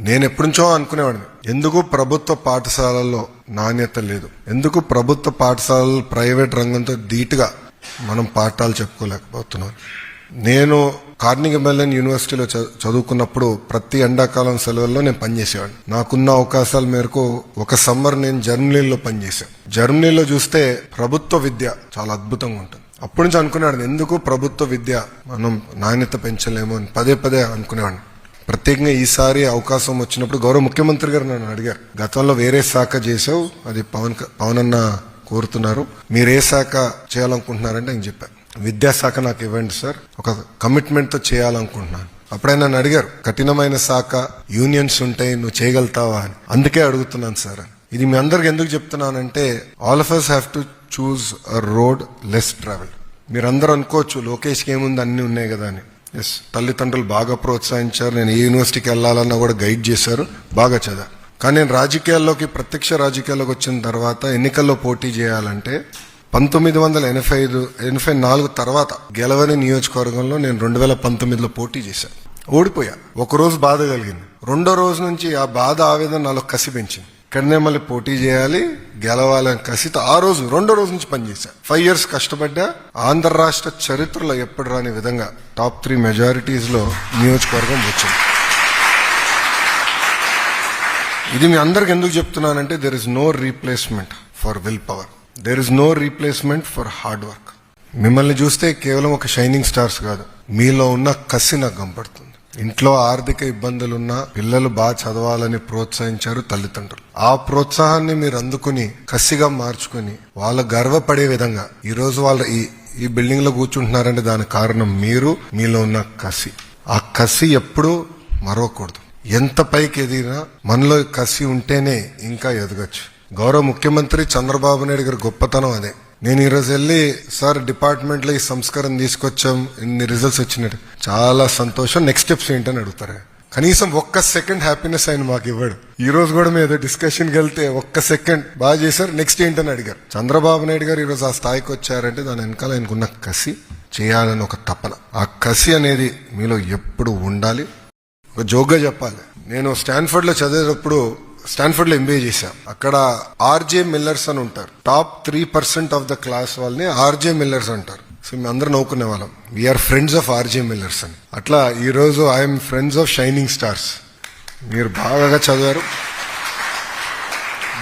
నేను ఎప్పుడుంచో అనుకునేవాడిని. ఎందుకు ప్రభుత్వ పాఠశాలల్లో నాణ్యత లేదు? ఎందుకు ప్రభుత్వ పాఠశాలలు ప్రైవేట్ రంగంతో ధీటుగా మనం పాఠాలు చెప్పుకోలేకపోతున్నాం? నేను కార్నిగ్ మెల్లన్ యూనివర్సిటీలో చదువుకున్నప్పుడు ప్రతి ఎండాకాలం సెలవుల్లో నేను పనిచేసేవాడిని. నాకున్న అవకాశాల మేరకు ఒక సమ్మర్ నేను జర్మనీలో పనిచేశాను. జర్మనీలో చూస్తే ప్రభుత్వ విద్య చాలా అద్భుతంగా ఉంటుంది. అప్పటి నుంచి అనుకునేవాడిని ఎందుకు ప్రభుత్వ విద్య మనం నాణ్యత పెంచలేము అని పదే పదే అనుకునేవాడిని. ప్రత్యేకంగా ఈసారి అవకాశం వచ్చినప్పుడు గౌరవ ముఖ్యమంత్రి గారు నన్ను అడిగారు గతంలో వేరే శాఖ చేసావు అది పవన్ క- పవన్ అన్న కోరుతున్నారు మీరు ఏ శాఖ చేయాలనుకుంటున్నారంటే ఆయన చెప్పాను విద్యాశాఖ నాకు ఇవ్వండి సార్ ఒక కమిట్మెంట్తో చేయాలనుకుంటున్నాను. అప్పుడే నన్ను అడిగారు కఠినమైన శాఖ యూనియన్స్ ఉంటాయి నువ్వు చేయగలుగుతావా? అని. అందుకే అడుగుతున్నాను సార్ అని. ఇది మీ అందరికి ఎందుకు చెప్తున్నానంటే all of us have to choose a road less travel మీరందరూ అనుకోవచ్చు లోకేష్కి ఏముంది అన్ని ఉన్నాయి కదా అని. ఎస్ తల్లిదండ్రులు బాగా ప్రోత్సహించారు. నేను ఏ యూనివర్సిటీకి వెళ్ళాలన్నా కూడా గైడ్ చేశారు. బాగా చదివా కానీ నేను రాజకీయాల్లోకి ప్రత్యక్ష రాజకీయాల్లోకి వచ్చిన తర్వాత ఎన్నికల్లో పోటీ చేయాలంటే పంతొమ్మిది వందల ఎనభై ఐదు ఎనభై నాలుగు తర్వాత గెలవని నియోజకవర్గంలో నేను రెండు వేల పంతొమ్మిదిలో పోటీ చేశాను. ఓడిపోయా. ఒక రోజు బాధ కలిగింది. రెండో రోజు నుంచి ఆ బాధ ఆవేదన నాలో కసి పెంచింది ఇక్కడనే మళ్ళీ పోటీ చేయాలి గెలవాలని కసిత ఆ రోజు రెండో రోజు నుంచి పనిచేశా. ఫైవ్ ఇయర్స్ కష్టపడ్డా ఆంధ్ర రాష్ట్ర చరిత్రలో ఎప్పుడు రాని విధంగా టాప్ త్రీ మెజారిటీస్లో నియోజకవర్గం వచ్చింది. ఇది మీ అందరికి ఎందుకు చెప్తున్నానంటే there is no replacement for will power there is no replacement for hard work మిమ్మల్ని చూస్తే కేవలం ఒక షైనింగ్ స్టార్స్ కాదు. మీలో ఉన్న కసి నాకు కనపడుతుంది. ఇంట్లో ఆర్థిక ఇబ్బందులున్నా పిల్లలు బాగా చదవాలని ప్రోత్సహించారు తల్లిదండ్రులు. ఆ ప్రోత్సాహాన్ని మీరు అందుకుని కసిగా మార్చుకుని వాళ్ళ గర్వపడే విధంగా ఈరోజు వాళ్ళ ఈ ఈ బిల్డింగ్లో కూర్చుంటున్నారంటే దానికి కారణం మీరు మీలో ఉన్న కసి. ఆ కసి ఎప్పుడూ మరవకూడదు. ఎంత పైకి ఎదిగినా మనలో కసి ఉంటేనే ఇంకా ఎదగచ్చు. గౌరవ ముఖ్యమంత్రి చంద్రబాబు నాయుడు గారి గొప్పతనం అదే. నేను ఈరోజు వెళ్ళి సార్ డిపార్ట్మెంట్లో ఈ సంస్కారం తీసుకొచ్చాం ఇన్ని రిజల్ట్స్ వచ్చినట్టు. చాలా సంతోషం. నెక్స్ట్ స్టెప్స్ ఏంటని అడుగుతారు? కనీసం ఒక్క సెకండ్ హ్యాపీనెస్ ఆయన మాకు ఇవ్వడు. ఈ రోజు కూడా మేము ఏదో డిస్కషన్కి వెళ్తే ఒక్క సెకండ్ బాగా చేశారు. నెక్స్ట్ ఏంటని అడిగారు. చంద్రబాబు నాయుడు గారు ఈరోజు ఆ స్థాయికి వచ్చారంటే దాని వెనకాల ఆయనకున్న కసి చేయాలని ఒక తపన. ఆ కసి అనేది మీలో ఎప్పుడు ఉండాలి? ఒక జోక్గా చెప్పాలి. నేను స్టాన్ఫర్డ్లో చదివేటప్పుడు స్టాన్ఫర్డ్లో ఎంబీఏ చేశాం. అక్కడ ఆర్జే మిల్లర్స్ అని ఉంటారు. Top three percent of the class వాళ్ళని ఆర్జే మిల్లర్స్ అంటారు. సో మేము అందరూ నవ్వుకునే వాళ్ళం. We are friends of RJ millers అని. అట్లా ఈ రోజు I'm friends of shining stars మీరు బాగా చదివారు.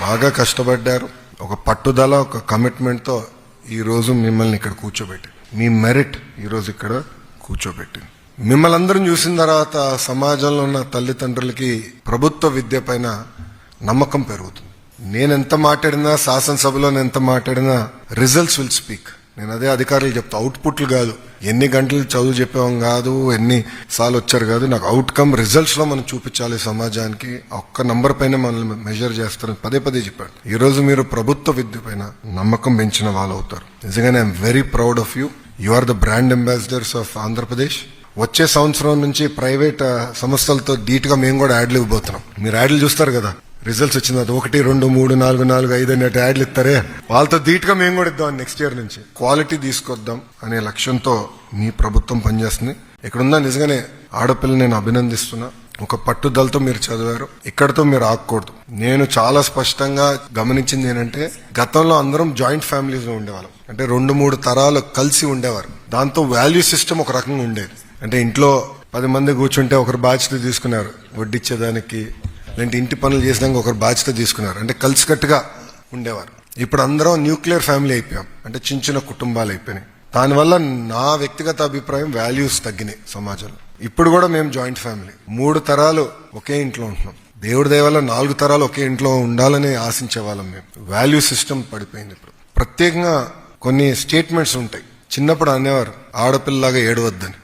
బాగా కష్టపడ్డారు. ఒక పట్టుదల ఒక కమిట్మెంట్తో ఈ రోజు మిమ్మల్ని ఇక్కడ కూర్చోబెట్టి మీ మెరిట్ ఈ రోజు ఇక్కడ కూర్చోబెట్టింది. మిమ్మల్ని అందరం చూసిన తర్వాత సమాజంలో ఉన్న తల్లిదండ్రులకి ప్రభుత్వ విద్య పైన నమ్మకం పెరుగుతుంది. నేను ఎంత మాట్లాడినా శాసనసభలో నేను ఎంత మాట్లాడినా రిజల్ట్స్ విల్ స్పీక్ నేను అదే అధికారులు చెప్తా అవుట్పుట్లు కాదు. ఎన్ని గంటలు చదువు చెప్పాం కాదు ఎన్ని సార్లు వచ్చారు కాదు నాకు అవుట్కమ్ రిజల్ట్స్లో మనం చూపించాలి సమాజానికి. ఒక్క నంబర్ పైన మనల్ని మెజర్ చేస్తారని పదే పదే చెప్పాడు ఈ రోజు మీరు ప్రభుత్వ విద్య పైన నమ్మకం పెంచిన వాళ్ళు అవుతారు నిజంగానే I'm very proud of you you are the brand ambassadors of Andhra Pradesh వచ్చే సంవత్సరం నుంచి ప్రైవేట్ ఆ, సంస్థలతో ధీటుగా మేము కూడా యాడ్లు ఇవ్వబోతున్నాం. మీరు యాడ్లు చూస్తారు కదా రిజల్ట్స్ వచ్చిన తర్వాత ఒకటి రెండు మూడు నాలుగు నాలుగు ఐదు అన్నట్టు యాడ్లు ఇస్తారే. వాళ్ళతో ధీటుగా మేము కూడా ఇద్దాం నెక్స్ట్ ఇయర్ నుంచి. క్వాలిటీ తీసుకొద్దాం అనే లక్ష్యంతో మీ ప్రభుత్వం పనిచేస్తుంది. ఇక్కడున్న నిజంగానే ఆడపిల్ల నేను అభినందిస్తున్నా. ఒక పట్టుదలతో మీరు చదివారు. ఇక్కడతో మీరు ఆగకూడదు. నేను చాలా స్పష్టంగా గమనించింది ఏంటంటే గతంలో అందరం జాయింట్ ఫ్యామిలీస్లో ఉండేవాళ్ళం. అంటే రెండు మూడు తరాలు కలిసి ఉండేవారు. దాంతో వాల్యూ సిస్టమ్ ఒక రకంగా ఉండేది. అంటే ఇంట్లో పది మంది కూర్చుంటే ఒకరు బాధ్యత తీసుకున్నారు. వడ్డిచ్చేదానికి లేదంటే ఇంటి పనులు చేసినాక ఒకరు బాధ్యత తీసుకున్నారు. అంటే కలిసికట్టుగా ఉండేవారు. ఇప్పుడు అందరం న్యూక్లియర్ ఫ్యామిలీ అయిపోయాం. అంటే చిన్న చిన్న కుటుంబాలు అయిపోయినాయి. దానివల్ల నా వ్యక్తిగత అభిప్రాయం వాల్యూస్ తగ్గినాయి సమాజంలో. ఇప్పుడు కూడా మేము జాయింట్ ఫ్యామిలీ. మూడు తరాలు ఒకే ఇంట్లో ఉంటున్నాం. దేవుడి దయవల్ల నాలుగు తరాలు ఒకే ఇంట్లో ఉండాలని ఆశించే వాళ్ళం మేము. వాల్యూ సిస్టమ్ పడిపోయింది ఇప్పుడు. ప్రత్యేకంగా కొన్ని స్టేట్మెంట్స్ ఉంటాయి. చిన్నప్పుడు అనేవారు ఆడపిల్లలాగా ఏడవద్దని.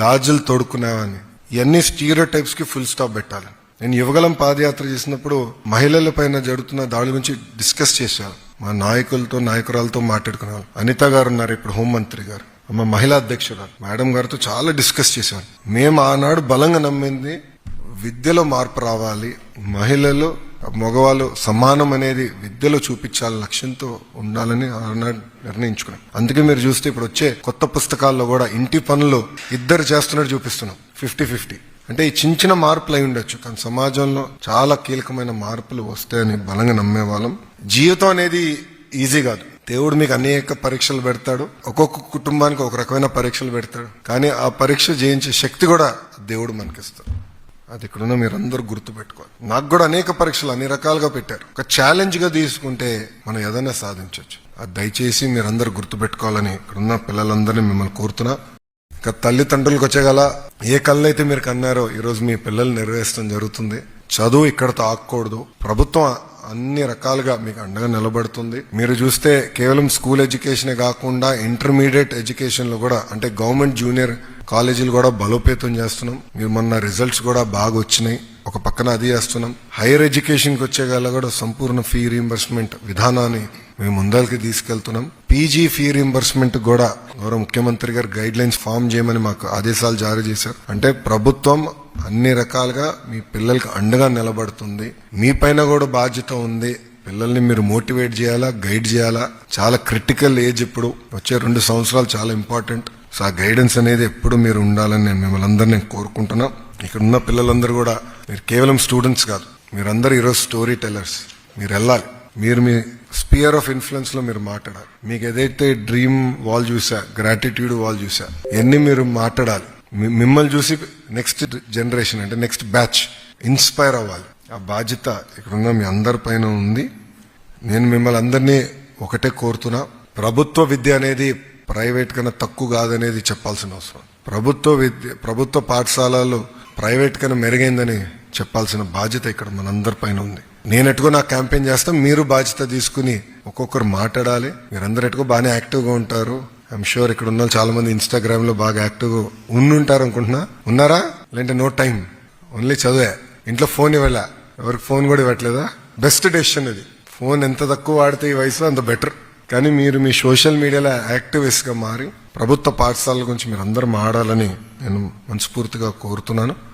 గాజులు తోడుకునేవని ఇవన్నీ స్టీరియో టైప్స్కి ఫుల్ స్టాప్ పెట్టాలి నేను యువగలం పాదయాత్ర చేసినప్పుడు మహిళల పైన జరుగుతున్న దాడి గురించి డిస్కస్ చేశాను మా నాయకులతో నాయకురాలతో మాట్లాడుకున్నాను అనిత గారు ఉన్నారు ఇప్పుడు హోంమంత్రి గారు. మా మహిళా అధ్యక్షురాలు. మేడం గారితో చాలా డిస్కస్ చేశాను. మేము ఆనాడు బలంగా నమ్మింది విద్యలో మార్పు రావాలి. మహిళలు మగవాళ్ళు సమానం అనేది విద్యలో చూపించాలి లక్ష్యంతో ఉండాలని ఆనాడు నిర్ణయించుకున్నాం. అందుకే మీరు చూస్తే ఇప్పుడు వచ్చే కొత్త పుస్తకాల్లో కూడా ఇంటి పనులు ఇద్దరు చేస్తున్నట్టు చూపిస్తున్నాం. Fifty fifty. అంటే ఈ చిన్న చిన్న మార్పులు అయి ఉండొచ్చు. కానీ సమాజంలో చాలా కీలకమైన మార్పులు వస్తాయని బలంగా నమ్మేవాళ్ళం జీవితం అనేది ఈజీ కాదు. దేవుడు మీకు అనేక పరీక్షలు పెడతాడు. ఒక్కొక్క కుటుంబానికి ఒక రకమైన పరీక్షలు పెడతాడు. కానీ ఆ పరీక్ష జయించే శక్తి కూడా దేవుడు మనకిస్తాడు. అది ఇక్కడున్న మీరందరూ గుర్తు పెట్టుకోవాలి నాకు కూడా అనేక పరీక్షలు అన్ని రకాలుగా పెట్టారు. ఒక ఛాలెంజ్గా తీసుకుంటే మనం ఏదైనా సాధించవచ్చు అది దయచేసి మీరందరూ గుర్తు పెట్టుకోవాలని ఇక్కడున్న పిల్లలందరినీ మిమ్మల్ని కోరుతున్నా. ఇంకా తల్లిదండ్రులకు వచ్చేగల ఏ కళ్ళు అయితే మీరు కన్నారో ఈరోజు మీ పిల్లలు నెరవేర్చడం జరుగుతుంది. చదువు ఇక్కడతో ఆగకూడదు ప్రభుత్వం అన్ని రకాలుగా మీకు అండగా నిలబడుతుంది. మీరు చూస్తే కేవలం స్కూల్ ఎడ్యుకేషనే కాకుండా ఇంటర్మీడియట్ ఎడ్యుకేషన్లో కూడా అంటే గవర్నమెంట్ జూనియర్ కాలేజీలు కూడా బలోపేతం చేస్తున్నాం. మీరు మొన్న రిజల్ట్స్ కూడా బాగా వచ్చినాయి. ఒక పక్కన అది చేస్తున్నాం. హైయర్ ఎడ్యుకేషన్కి వచ్చేగల కూడా సంపూర్ణ ఫీ రీంబర్స్మెంట్ విధానాన్ని మేము ముందరికి తీసుకెళ్తున్నాం. పీజీ ఫీ రీంబర్స్మెంట్ కూడా గౌరవ ముఖ్యమంత్రి గారు గైడ్ లైన్స్ ఫామ్ చేయమని మాకు ఆదేశాలు జారీ చేశారు. అంటే ప్రభుత్వం అన్ని రకాలుగా మీ పిల్లలకి అండగా నిలబడుతుంది. మీ పైన కూడా బాధ్యత ఉంది. పిల్లల్ని మీరు మోటివేట్ చేయాలా గైడ్ చేయాలా? చాలా క్రిటికల్ ఏజ్ ఇప్పుడు. వచ్చే రెండు సంవత్సరాలు చాలా ఇంపార్టెంట్. సో ఆ గైడెన్స్ అనేది ఎప్పుడు మీరు ఉండాలని నేను మిమ్మల్ని అందరినీ కోరుకుంటున్నా. ఇక్కడ ఉన్న పిల్లలందరూ కూడా మీరు కేవలం స్టూడెంట్స్ కాదు మీరందరూ ఈరోజు స్టోరీ టెల్లర్స్. మీరు వెళ్ళాలి. మీరు మీ స్పియర్ ఆఫ్ ఇన్ఫ్లుయెన్స్లో మీరు మాట్లాడాలి. మీకు ఏదైతే డ్రీమ్ వాల్ చూసా గ్రాటిట్యూడ్ వాల్ చూసా ఎన్ని మీరు మాట్లాడాలి మిమ్మల్ని చూసి నెక్స్ట్ జనరేషన్ అంటే నెక్స్ట్ బ్యాచ్ ఇన్స్పైర్ అవ్వాలి. ఆ బాధ్యత ఇక్కడున్న మీ అందరి పైన ఉంది. నేను మిమ్మల్ని అందరినీ ఒకటే కోరుతున్నా. ప్రభుత్వ విద్య అనేది ప్రైవేట్ కన్నా తక్కువ కాదనేది చెప్పాల్సిన అవసరం. ప్రభుత్వ విద్య ప్రభుత్వ పాఠశాలలు ప్రైవేట్ కన్నా మెరుగైందని చెప్పాల్సిన బాధ్యత ఇక్కడ మనందరి పైన ఉంది. నేను ఎటుకో నా క్యాంపెయిన్ చేస్తాం మీరు బాధ్యత తీసుకుని ఒక్కొక్కరు మాట్లాడాలి. మీరందరూ ఎటుకో బాగానే యాక్టివ్గా ఉంటారు. ఐఎమ్ షూర్ ఇక్కడ ఉన్న చాలా మంది ఇన్స్టాగ్రామ్లో బాగా యాక్టివ్గా ఉండుంటారు అనుకుంటున్నా. ఉన్నారా? లేదంటే నో టైం ఓన్లీ చదివే. ఇంట్లో ఫోన్ ఇవ్వలే. ఎవరికి ఫోన్ కూడా ఇవ్వట్లేదా? బెస్ట్ డెసిషన్ ఇది. ఫోన్ ఎంత తక్కువ వాడితే ఈ వయసులో అంత బెటర్ కానీ మీరు మీ సోషల్ మీడియాలో యాక్టివిస్ట్గా మారి ప్రభుత్వ పాఠశాలల గురించి మీరు అందరూ మాడాలని నేను మనస్ఫూర్తిగా కోరుతున్నాను.